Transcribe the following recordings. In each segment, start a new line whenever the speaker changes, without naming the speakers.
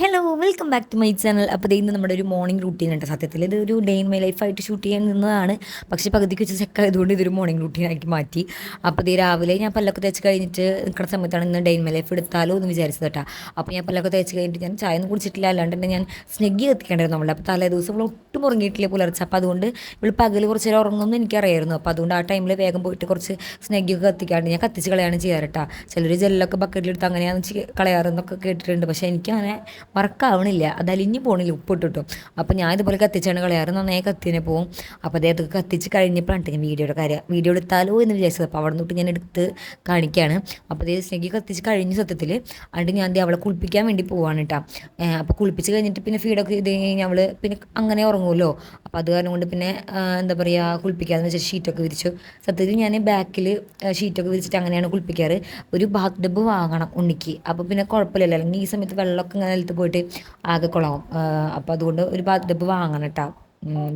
Hello welcome back to my channel അപ്പോൾ ഇന്ന് നമ്മുടെ ഒരു മോർണിംഗ് റൂട്ടീൻ ഉണ്ട്. സത്യത്തിൽ ഇത് ഒരു ഡേ ഇൻ മൈ ലൈഫായിട്ട് ഷൂട്ട് ചെയ്യാൻ നിന്നതാണ്. പക്ഷേ പകുതിക്ക് വെച്ച് ചെക്ക് ആയതുകൊണ്ട് ഇതൊരു മോർണിംഗ് റൂട്ടീനായിട്ട് മാറ്റി. അപ്പോൾ ഇത് രാവിലെ ഞാൻ പല്ലൊക്കെ തേച്ച് കഴിഞ്ഞിട്ട് നിൽക്കുന്ന സമയത്താണ് ഇന്ന് ഡേ ഇൻ മൈ ലൈഫ് എടുത്താലോ എന്ന് വിചാരിച്ചത് കേട്ടോ. അപ്പോൾ ഞാൻ പല്ലൊക്കെ തേച്ച് കഴിഞ്ഞിട്ട് ഞാൻ ചായ ഒന്നും കുടിച്ചിട്ടില്ല. അല്ലാണ്ട് തന്നെ ഞാൻ സ്നെഗ്ഗി കത്തിക്കേണ്ടായിരുന്നു നമ്മളെ. അപ്പോൾ തലേ ദിവസം ഒട്ടും ഉറങ്ങിയിട്ടില്ല പുലർച്ചെ. അപ്പോൾ അതുകൊണ്ട് ഇവൾ പകൽ കുറച്ച് നേരം ഉറങ്ങുമെന്ന് എനിക്കറിയായിരുന്നു. അപ്പോൾ അതുകൊണ്ട് ആ ടൈമിൽ വേഗം പോയിട്ട് കുറച്ച് സ്നെഗ്ഗിയൊക്കെ കത്തിക്കാണ്ട് ഞാൻ കത്തിച്ച് കളയാണ് ചെയ്യാറ് ചിലർ ജെല്ലൊക്കെ ബക്കറ്റിലെടുത്ത് അങ്ങനെയാണ് കളയാറെന്നൊക്കെ കേട്ടിട്ടുണ്ട്. പക്ഷേ എനിക്ക് അങ്ങനെ വർക്കാവണില്ല. അത് അലിഞ്ഞു പോകണില്ല ഉപ്പിട്ടിട്ടും. അപ്പോൾ ഞാൻ ഇതുപോലെ കത്തിച്ചാണ് കളയാറ്. നന്നായി കത്തിനെ പോകും അപ്പോൾ അദ്ദേഹത്തെ കത്തിച്ച് കഴിഞ്ഞപ്പോഴാണ് ഞാൻ വീഡിയോയുടെ കാര്യം. വീഡിയോ എടുത്താലോ എന്ന് വിചാരിച്ചത്. അപ്പോൾ അവിടെ നിന്നിട്ട് ഞാൻ എടുത്ത് കാണിക്കുകയാണ് അപ്പോൾ അതേ സ്നേഹി കത്തിച്ച് കഴിഞ്ഞ സത്യത്തിൽ അതുകൊണ്ട് ഞാൻ അവളെ കുളിപ്പിക്കാൻ വേണ്ടി പോവാണ് കേട്ടോ അപ്പോൾ കുളിപ്പിച്ച് കഴിഞ്ഞിട്ട് പിന്നെ ഫീഡൊക്കെ ഇത് കഴിഞ്ഞ് അവൾ പിന്നെ അങ്ങനെ ഉറങ്ങുമല്ലോ അപ്പോൾ അത് കാരണം കൊണ്ട് പിന്നെ എന്താ പറയുക കുളിപ്പിക്കാന്ന് വെച്ചാൽ ഷീറ്റൊക്കെ വിരിച്ചു. സത്യത്തിൽ ഞാൻ ബാക്കിൽ ഷീറ്റൊക്കെ വിരിച്ചിട്ട് അങ്ങനെയാണ് കുളിപ്പിക്കാറ്. ഒരു ബാത്ത് ഡബ്ബ് വാങ്ങണം ഉണ്ണിക്ക്. അപ്പോൾ പിന്നെ കുഴപ്പമില്ലല്ലോ. അല്ലെങ്കിൽ ഈ സമയത്ത് വെള്ളമൊക്കെ ഇങ്ങനെ നിലത്ത് പോയിട്ട് ആകെ കുളമാവും അപ്പോൾ അതുകൊണ്ട് ഒരു ഡബ്ബ് വാങ്ങണം കേട്ടോ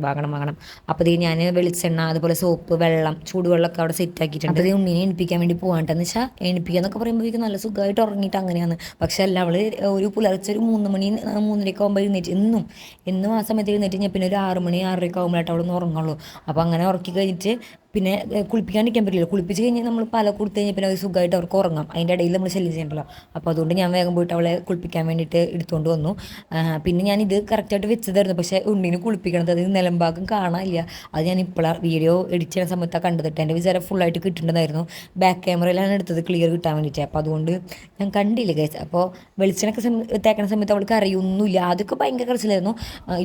വാങ്ങണം വാങ്ങണം. അപ്പോൾ ഇത് ഞാൻ വെളിച്ചെണ്ണ അതുപോലെ സോപ്പ് വെള്ളം ചൂടുവെള്ളമൊക്കെ അവിടെ സെറ്റ് ആക്കിയിട്ടുണ്ട് ഇത് ഉണ്ണിനെ എണിപ്പിക്കാൻ വേണ്ടി പോകാണ്ടെന്ന് വെച്ചാൽ എണിപ്പിക്കുക എന്നൊക്കെ പറയുമ്പോഴേക്കും നല്ല സുഖമായിട്ട് ഉറങ്ങിയിട്ട് അങ്ങനെയാണ്. പക്ഷേ അല്ല അവൾ ഒരു പുലർച്ചെ ഒരു മൂന്ന് മണി മൂന്നരയ്ക്ക് ആകുമ്പോൾ എഴുന്നേറ്റ് എന്നും എന്നും ആ സമയത്ത് എഴുന്നേറ്റ് ഞാൻ പിന്നെ ഒരു ആറ് മണി ആറരയൊക്കെ ആകുമ്പോഴായിട്ട് അവിടെ നിന്ന് ഉറങ്ങുള്ളൂ. അപ്പോൾ അങ്ങനെ ഉറക്കി കഴിഞ്ഞിട്ട് പിന്നെ കുളിപ്പിക്കാണ്ടിരിക്കാൻ പറ്റില്ല കുളിപ്പിച്ച് കഴിഞ്ഞാൽ നമ്മൾ പല കൊടുത്തു കഴിഞ്ഞാൽ പിന്നെ അത് സുഖമായിട്ട് അവർക്ക് ഉറങ്ങാം. അതിന്റെ ഇടയിൽ നമ്മൾ ശല്യം ചെയ്യണ്ടല്ലോ അപ്പോൾ അതുകൊണ്ട് ഞാൻ വേഗം പോയിട്ട് അവളെ കുളിപ്പിക്കാൻ വേണ്ടിയിട്ട് എടുത്തുകൊണ്ട് വന്നു. പിന്നെ ഞാൻ ഇത് കറക്റ്റായിട്ട് വെച്ചതായിരുന്നു. പക്ഷേ ഉണ്ണിനെ കുളിപ്പിക്കണത് അത് നിലംഭാഗം കാണാനില്ല. അത് ഞാൻ ഇപ്പോഴാണ് വീഡിയോ എഡിറ്റ് ചെയ്യുന്ന സമയത്താണ് കണ്ടതിട്ട് എന്റെ വിചാരം ഫുള്ളായിട്ട് കിട്ടേണ്ടതായിരുന്നു ബാക്ക് ക്യാമറയിലാണ് എടുത്തത് ക്ലിയർ കിട്ടാൻ വേണ്ടിയിട്ട്. അപ്പോൾ അതുകൊണ്ട് ഞാൻ കണ്ടില്ല കേസ് അപ്പോൾ വെളിച്ചെണ്ണൊക്കെ തേക്കണ സമയത്ത് അവൾക്ക് അറിയൊന്നുമില്ല. അതൊക്കെ ഭയങ്കര കരച്ചിലായിരുന്നു.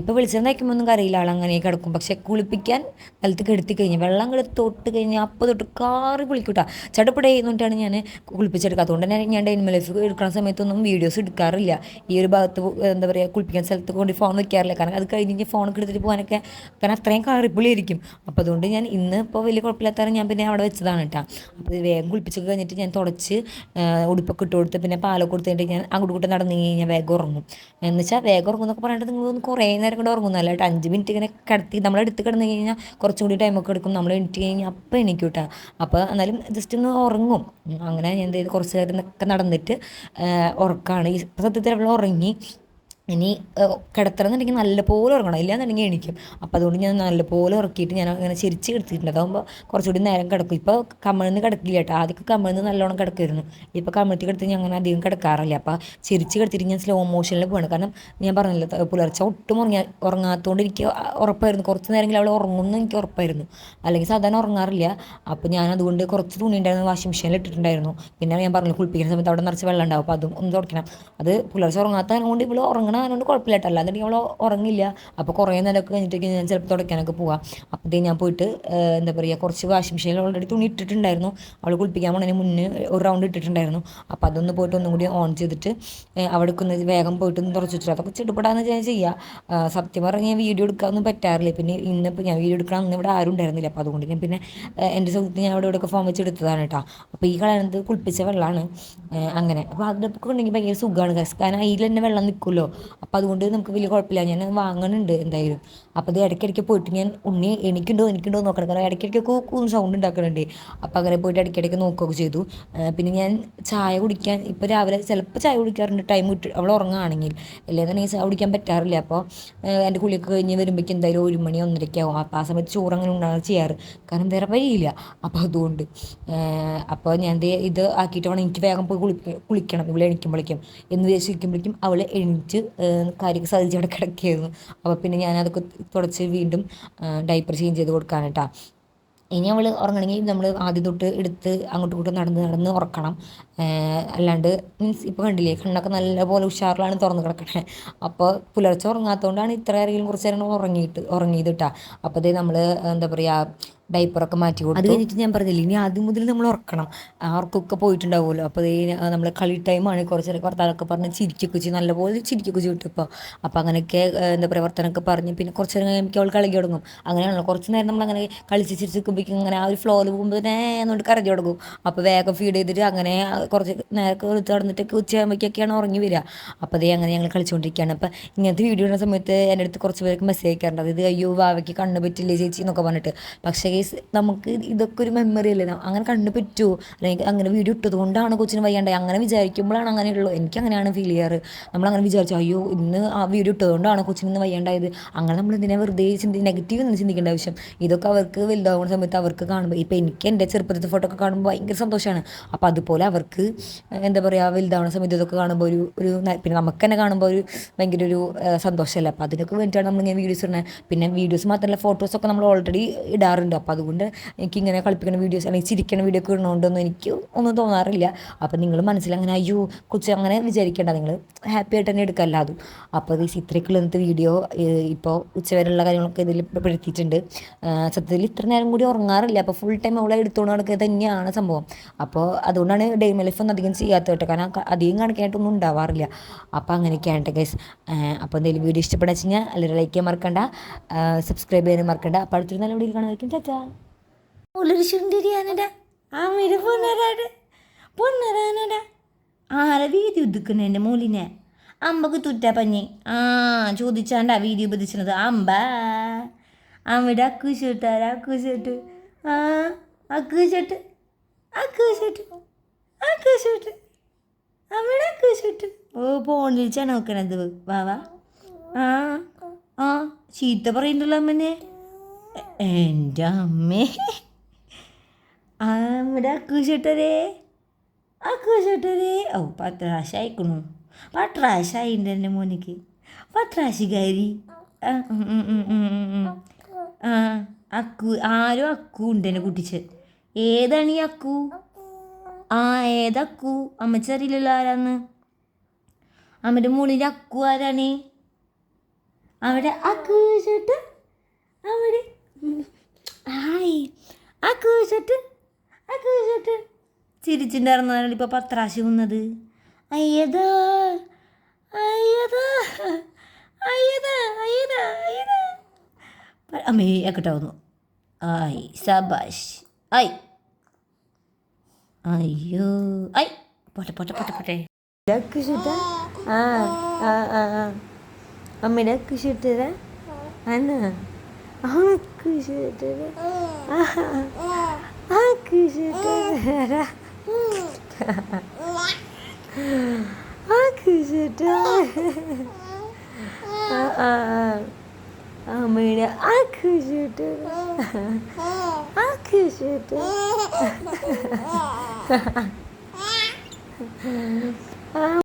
ഇപ്പോൾ വെളിച്ചം തേക്കുമ്പോൾ ഒന്നും അറിയില്ല ആൾ അങ്ങനെ കിടക്കും. പക്ഷേ കുളിപ്പിക്കാൻ നിലത്ത് കെടുത്തി കഴിഞ്ഞാൽ വെള്ളം കെടുത്ത് തൊട്ട് കഴിഞ്ഞാൽ അപ്പോൾ തൊട്ട് കാറി കുളിക്കൂട്ടാ. ചടപ്പടേ എന്നിട്ടാണ് ഞാൻ കുളിപ്പിച്ചെടുക്കുക അതുകൊണ്ട് തന്നെ ഞാൻ ഡൈനിമ ലൈഫ് എടുക്കുന്ന സമയത്തൊന്നും വീഡിയോസ് എടുക്കാറില്ല. ഈ ഒരു ഭാഗത്ത് എന്താ പറയുക കുളിപ്പിക്കാൻ സ്ഥലത്ത് കൊണ്ട് ഫോൺ വെക്കാറില്ല. കാരണം അത് കഴിഞ്ഞ് ഫോണൊക്കെ എടുത്തിട്ട് പോകാനൊക്കെ കാരണം അത്രയും കാറിപ്പുള്ളിയായിരിക്കും അപ്പോൾ അതുകൊണ്ട് ഞാൻ ഇന്ന് ഇപ്പോൾ വലിയ കുഴപ്പമില്ലാത്തവരെ ഞാൻ പിന്നെ അവിടെ വെച്ചതാണ് കേട്ടോ. അപ്പോൾ വേഗം കുളിപ്പിച്ചൊക്കെ കഴിഞ്ഞിട്ട് ഞാൻ തുടച്ച് ഉടുപ്പൊക്കെ ഇട്ട് കൊടുത്ത് പിന്നെ പാലൊക്കെ കൊടുത്തിട്ട് ഞാൻ അങ്ങോട്ട് കൂട്ടം നടന്നു കഴിഞ്ഞാൽ വേഗം ഉറങ്ങും. എന്ന് വെച്ചാൽ വേഗം ഉറങ്ങുന്നൊക്കെ പറഞ്ഞിട്ട് നിങ്ങളൊന്ന് കുറേ നേരം കൂടെ ഉറങ്ങുന്നല്ല കേട്ടോ അഞ്ച് മിനിറ്റ് ഇങ്ങനെ കിടത്തി നമ്മളെടുത്ത് കിടന്നു കഴിഞ്ഞാൽ കുറച്ചും കൂടി ടൈമൊക്കെ എടുക്കും. നമ്മൾ എണീറ്റ് കഴിഞ്ഞാൽ അപ്പം എനിക്ക് അപ്പോൾ എന്നാലും ജസ്റ്റ് ഒന്ന് ഉറങ്ങും. അങ്ങനെ ഞാൻ എന്ത് ചെയ്ത്? കുറച്ച് നേരം ഒക്കെ നടന്നിട്ട് ഉറക്കമാണ് ഈ സത്യത്തിൽ ഉറങ്ങി ഇനി കിടത്തണമെന്നുണ്ടെങ്കിൽ നല്ലപോലെ ഉറങ്ങണം. ഇല്ലാന്നുണ്ടെങ്കിൽ എണീക്കും. അപ്പോൾ അതുകൊണ്ട് ഞാൻ നല്ലപോലെ ഉറക്കിയിട്ട് ഞാൻ അങ്ങനെ ചിരിച്ച് കിടത്തിയിട്ടുണ്ട്. അതാകുമ്പോൾ കുറച്ചുകൂടി നേരം കിടക്കും. ഇപ്പോൾ കമിഴ്ന്ന് കിടക്കില്ല കേട്ടോ. ആദ്യമൊക്കെ കമിഴ്ന്ന് നല്ലോണം കിടക്കുമായിരുന്നു ഇപ്പോൾ കമിഴ്ത്തി കിടത്തി ഞാൻ അങ്ങനെ അധികം കിടക്കാറില്ല. അപ്പോൾ ചിരിച്ച് കിടത്തിയിട്ട് ഞാൻ സ്ലോ മോഷനിൽ പോകണം കാരണം ഞാൻ പറഞ്ഞില്ല പുലർച്ച ഒട്ടും ഉറങ്ങാ ഉറങ്ങാത്തതുകൊണ്ട് എനിക്ക് ഉറപ്പായിരുന്നു. കുറച്ച് നേരമെങ്കിലും അവൾ ഉറങ്ങുമെന്ന് എനിക്ക് ഉറപ്പായിരുന്നു. അല്ലെങ്കിൽ സാധാരണ ഉറങ്ങാറില്ല. അപ്പോൾ ഞാൻ അതുകൊണ്ട് കുറച്ച് തുണി ഉണ്ടായിരുന്നു വാഷിംഗ് മെഷീനിൽ ഇട്ടിട്ടുണ്ടായിരുന്നു. പിന്നെ ഞാൻ പറഞ്ഞു കുളിപ്പിക്കുന്ന സമയത്ത് അവിടെ നിറച്ച് വെള്ളം ഉണ്ടാവും. അപ്പോൾ അതും ഒന്ന് തുടക്കണം. അത് പുലർച്ചെ ഉറങ്ങാത്തതുകൊണ്ട് കൊണ്ട് ഉറങ്ങണം ഉറങ്ങണ അതുകൊണ്ട് കുഴപ്പമില്ല കേട്ടോ. അല്ലാന്നുണ്ടെങ്കിൽ ഉറങ്ങില്ല. അപ്പോൾ കുറേ നേരമൊക്കെ കഴിഞ്ഞിട്ടൊക്കെ ഞാൻ ചിലപ്പോൾ തുടയ്ക്കാനൊക്കെ പോവാം. അപ്പോഴത്തേക്ക് ഞാൻ പോയിട്ട് എന്താ പറയുക കുറച്ച് വാഷിംഗ് മെഷീനിൽ ഓൾറെഡി തുണി ഇട്ടിട്ടുണ്ടായിരുന്നു. അവൾ കുളിപ്പിക്കാൻ പോണതിന് മുന്നേ ഒരു റൗണ്ട് ഇട്ടിട്ടുണ്ടായിരുന്നു. അപ്പോൾ അതൊന്ന് പോയിട്ട് ഒന്നും കൂടി ഓൺ ചെയ്തിട്ട് അവിടെ ഒന്ന് വേഗം പോയിട്ട് ഒന്ന് തുറച്ച് വെച്ചിട്ട് അതൊക്കെ ചെടുപ്പെടാന്ന് ഞാൻ ചെയ്യുക സത്യം പറഞ്ഞാൽ ഞാൻ വീഡിയോ എടുക്കാനൊന്നും പറ്റാറില്ല. പിന്നെ ഇന്നിപ്പോൾ ഞാൻ വീഡിയോ എടുക്കണം അന്ന് ഇവിടെ ആരും ഉണ്ടായിരുന്നില്ല. അപ്പോൾ അതുകൊണ്ട് ഞാൻ പിന്നെ എന്റെ സുഹൃത്ത് ഞാൻ അവിടെ ഇവിടെയൊക്കെ ഫോം വെച്ച് എടുത്തതാണ് കേട്ടോ. അപ്പോൾ ഈ കളയണത് കുളിപ്പിച്ച വെള്ളമാണ് അങ്ങനെ. അപ്പോൾ അതിലൊക്കെ ഉണ്ടെങ്കിൽ ഭയങ്കര സുഖമാണ്. കാരണം അതിൽ തന്നെ വെള്ളം നിൽക്കുമല്ലോ അപ്പോൾ അതുകൊണ്ട് നമുക്ക് വലിയ കുഴപ്പമില്ല. ഞാൻ വാങ്ങുന്നുണ്ട് എന്തായാലും. അപ്പോൾ അത് ഇടയ്ക്കിടയ്ക്ക് പോയിട്ട് ഞാൻ ഉണ്ണി എനിക്കുണ്ടോ എനിക്കുണ്ടോ നോക്കണം. കാരണം ഇടയ്ക്കിടയ്ക്ക് കൂന്ന് സൗണ്ട് ഉണ്ടാക്കുന്നുണ്ട് അപ്പോൾ അങ്ങനെ പോയിട്ട് ഇടയ്ക്കിടയ്ക്ക് നോക്കുകയൊക്കെ ചെയ്തു. പിന്നെ ഞാൻ ചായ കുടിക്കാൻ ഇപ്പോൾ രാവിലെ ചിലപ്പോൾ ചായ കുടിക്കാറുണ്ട്. ടൈം വിട്ട് അവൾ ഉറങ്ങുകയാണെങ്കിൽ. അല്ലെന്നുണ്ടെങ്കിൽ ചായ കുടിക്കാൻ പറ്റാറില്ല. അപ്പോൾ എന്റെ കുളിയൊക്കെ കഴിഞ്ഞ് വരുമ്പോഴേക്കും എന്തായാലും ഒരു മണി ഒന്നരയ്ക്ക് ആവും. അപ്പോൾ ആ സമയത്ത് ചോറ് അങ്ങനെ ഉണ്ടാകാൻ ചെയ്യാറ്. കാരണം വേറെ വഴിയില്ല. അപ്പോൾ അതുകൊണ്ട് അപ്പോൾ ഞാൻ ഇത് ആക്കിയിട്ട് വേണം എനിക്ക് വേഗം പോയി കുളി കുളിക്കണം. ഇവിടെ എണീക്കുമ്പോഴേക്കും എന്ന് വിചാരിച്ചിരിക്കുമ്പോഴേക്കും അവൾ എണീറ്റ് കാര്യമൊക്കെ സാധിച്ച് അവിടെ കിടക്കുകയായിരുന്നു. അപ്പോൾ പിന്നെ ഞാൻ അതൊക്കെ തുടച്ച് വീണ്ടും ഡൈപ്പർ ചേഞ്ച് ചെയ്ത് കൊടുക്കാൻ കേട്ടോ ഇനി അവൾ ഉറങ്ങണമെങ്കിൽ നമ്മൾ ആദ്യം തൊട്ട് എടുത്ത് അങ്ങോട്ടും ഇങ്ങോട്ടും നടന്ന് നടന്ന് ഉറക്കണം. അല്ലാണ്ട് മീൻസ് ഇപ്പോൾ കണ്ടില്ലേ കണ്ണൊക്കെ നല്ലപോലെ ഉഷാറിലാണ് തുറന്ന് കിടക്കണേ. അപ്പോൾ പുലർച്ചെ ഉറങ്ങാത്തതുകൊണ്ടാണ് ഇത്ര ആരെങ്കിലും കുറച്ച് നേരം ഉറങ്ങിയിട്ട് ഉറങ്ങിയത് കേട്ടോ അപ്പോൾ അതേ നമ്മൾ എന്താ പറയുക ഡൈപ്പറൊക്കെ മാറ്റി കൊടുത്തു. അത് കഴിഞ്ഞിട്ട് ഞാൻ പറഞ്ഞില്ല ഇനി ആദ്യം മുതൽ നമ്മൾ ഉറക്കണം. ആർക്കൊക്കെ പോയിട്ടുണ്ടാവുമല്ലോ. അപ്പോൾ ഈ നമ്മൾ കളി ടൈമാണ് കുറച്ച് നേരം വർത്താനൊക്കെ പറഞ്ഞ് ചിരിക്കൊക്കെ ചെയ്യും. നല്ലപോലെ ചിരിക്കൊക്കെ ചെയ്യും ഇപ്പോൾ അപ്പോൾ അങ്ങനെയൊക്കെ എന്താ പറയുക വർത്തനമൊക്കെ പറഞ്ഞ് പിന്നെ കുറച്ച് നേരം കഴിയുമ്പോൾ അവൾ കളി തുടങ്ങും. അങ്ങനെയാണല്ലോ. കുറച്ച് നേരം നമ്മൾ അങ്ങനെ കളിച്ച് ചിരിച്ചിരിക്കുമ്പോഴേക്കും അങ്ങനെ ആ ഒരു ഫ്ലോയിൽ പോകുമ്പോൾ തന്നെ കരഞ്ഞു തുടങ്ങും. അപ്പോൾ വേഗം ഫീഡ് ചെയ്തിട്ട് അങ്ങനെ കുറച്ച് നേരമൊക്കെ എടുത്ത് നടന്നിട്ടൊക്കെ ഉച്ചയാകുമ്പോഴേക്കൊക്കെയാണ് ഉറങ്ങി വരിക. അപ്പോൾ അതേ അങ്ങനെ ഞങ്ങൾ കളിച്ചുകൊണ്ടിരിക്കുകയാണ്. അപ്പോൾ ഇങ്ങനത്തെ വീഡിയോ ഇടുന്ന സമയത്ത് എന്റെ അടുത്ത് കുറച്ച് പേർക്ക് മെസ്സേജ് അയക്കാറുണ്ട്. അതായത് അയ്യോ വാവയ്ക്ക് കണ്ണ് പറ്റില്ലേ ചേച്ചി എന്നൊക്കെ പറഞ്ഞിട്ട്. പക്ഷേ കേസ് നമുക്ക് ഇതൊക്കെ ഒരു മെമ്മറി അല്ലേ? അങ്ങനെ കണ്ണു പറ്റുമോ അല്ലെങ്കിൽ അങ്ങനെ വീഡിയോ ഇട്ടത് കൊണ്ടാണ് കൊച്ചിന് വയ്യാണ്ടായി. അങ്ങനെ വിചാരിക്കുമ്പോഴാണ് അങ്ങനെയുള്ളൂ എനിക്ക് അങ്ങനെയാണ് ഫീൽ ചെയ്യാറ്. നമ്മൾ അങ്ങനെ വിചാരിച്ചു അയ്യോ ഇന്ന് ആ വീഡിയോ ഇട്ടതുകൊണ്ടാണ് കൊച്ചിന് ഇന്ന് വയ്യാണ്ടായത്. അങ്ങനെ നമ്മൾ ഇതിനെ വെറുതെ ചിന്തി നെഗറ്റീവ് ഒന്നും ചിന്തിക്കേണ്ട ആവശ്യം. ഇതൊക്കെ അവർക്ക് വലുതാവുന്ന സമയത്ത് അവർക്ക് കാണുമ്പോൾ ഇപ്പോൾ എനിക്ക് എന്റെ ചെറുപ്പത്തിലത്തെ ഫോട്ടോ ഒക്കെ കാണുമ്പോൾ ഭയങ്കര സന്തോഷമാണ് അപ്പോൾ അതുപോലെ അവർക്ക് എന്താ പറയുക വലുതാവുന്ന സമയത്ത് ഇതൊക്കെ കാണുമ്പോൾ ഒരു ഒരു പിന്നെ നമുക്ക് തന്നെ കാണുമ്പോൾ ഒരു ഭയങ്കര ഒരു സന്തോഷമല്ല അപ്പോൾ അതിനൊക്കെ വേണ്ടിയിട്ടാണ് നമ്മളിങ്ങനെ വീഡിയോസ് ഇടുന്നത്. പിന്നെ വീഡിയോസ് മാത്രമല്ല ഫോട്ടോസൊക്കെ നമ്മൾ ഓൾറെഡി ഇടാറുണ്ട്. അപ്പോൾ അതുകൊണ്ട് എനിക്ക് ഇങ്ങനെ കളിപ്പിക്കുന്ന വീഡിയോസ് അല്ലെങ്കിൽ ചിരിക്കുന്ന വീഡിയോ ഒക്കെ ഇടണോണ്ടൊന്നും എനിക്ക് ഒന്നും തോന്നാറില്ല. അപ്പോൾ നിങ്ങൾ മനസ്സിൽ അങ്ങനെ അയ്യോ കുറിച്ച് അങ്ങനെ വിചാരിക്കേണ്ട നിങ്ങൾ ഹാപ്പി ആയിട്ട് തന്നെ എടുക്കുക അല്ലാതും അപ്പോൾ ഈ ഇത്രയ്ക്കുള്ള ഇന്നത്തെ വീഡിയോ ഇപ്പോൾ ഉച്ചവരെയുള്ള കാര്യങ്ങളൊക്കെ ഇതിൽ പെടുത്തിയിട്ടുണ്ട്. സത്യത്തിൽ ഇത്ര നേരം കൂടി ഉറങ്ങാറില്ല. അപ്പോൾ ഫുൾ ടൈം അവളെ എടുത്തുകൊണ്ട് തന്നെയാണ് സംഭവം. അപ്പോൾ അതുകൊണ്ടാണ് ഡേ ലൈഫ് ഒന്നും അധികം ചെയ്യാത്തത് കേട്ടോ. കാരണം അധികം കാണിക്കാനായിട്ടൊന്നും ഉണ്ടാവാറില്ല. അപ്പോൾ അങ്ങനെയൊക്കെയാണ് ഗൈസ് അപ്പോൾ എന്തെങ്കിലും വീഡിയോ ഇഷ്ടപ്പെടാ വെച്ച് കഴിഞ്ഞാൽ അല്ലെങ്കിൽ ലൈക്ക് ചെയ്യാൻ മറക്കണ്ട. സബ്സ്ക്രൈബ് ചെയ്യാനും മറക്കണ്ട. അപ്പോൾ അടുത്തൊരു നല്ല വീഡിയോ കാണുമായിരിക്കും ചാച്ചാ ഉള്ളൊരു ശുണ്ടിരിയാനടാ ആ മിരു പൊന്നരാട് പൊന്നരാനടാ. ആരെ വീതി ഉദിക്കുന്ന എന്റെ മൂലിനെ? അമ്പക്ക് തുറ്റാ പഞ്ഞി. ആ ചോദിച്ചാണ്ടാ വീതി ഉപദിച്ചത് അമ്പ. അവിടെ അക്കൂശോട്ടാര അക്കൂശോട്ട് ആ അക്കൂശോട്ട് അക്കൂശോട്ട് അക്കൂശോട്ട് അവിടെ അക്കൂശോട്ട് ഓ പോണിച്ചാണ് നോക്കണത്. വാ വാ. ആ ആ ചീത്ത പറയുന്നുണ്ടല്ലോ അമ്മനെ. എന്റെ അമ്മേ. നമ്മുടെ അക്കൂശട്ടരേ അക്കൂശട്ടരേ ഓ പത്രാശ അയക്കണു പത്രാശ അതിന്റെ എന്റെ മോനിക്ക്. പത്രാശികാരി. ആ അക്കു ആരും അക്കു ഉണ്ട് എന്നെ കുട്ടിച്ച് ഏതാണ് ഈ അക്കു? ആ ഏതക്കു അമ്മച്ചറിയില്ലല്ലോ ആരാന്ന്. അമ്മയുടെ മുകളിൽ അക്കു ആരാണ്? അവിടെ അക്കൂശട്ട് അവിടെ ഹായ് ആ കേട്ട് ആ കേട്ട് ചിരിച്ചിട്ടുണ്ടായിരുന്നാണ് ഇപ്പോൾ പത്രാശി വന്നത് അയ്യതാ. അയ്യതാ. അയ്യതാ. അയ്യതാ. അയ്യതാ. അമ്മേ ആക്കട്ടെ വന്നു. ആയി സബാഷ് ഐ അയ്യോ. ഐ പോട്ടെ പോട്ടെ പോട്ടെ പോട്ടെ. ആ ആ ആ അമ്മ അക്കുശിട്ടര അന്ന. അക്കുശിട്ടര അക്കുശിട്ടര അക്കുശിട്ട അമ്മയുടെ അക്കുശിട്ടര അക്കുശിട്ട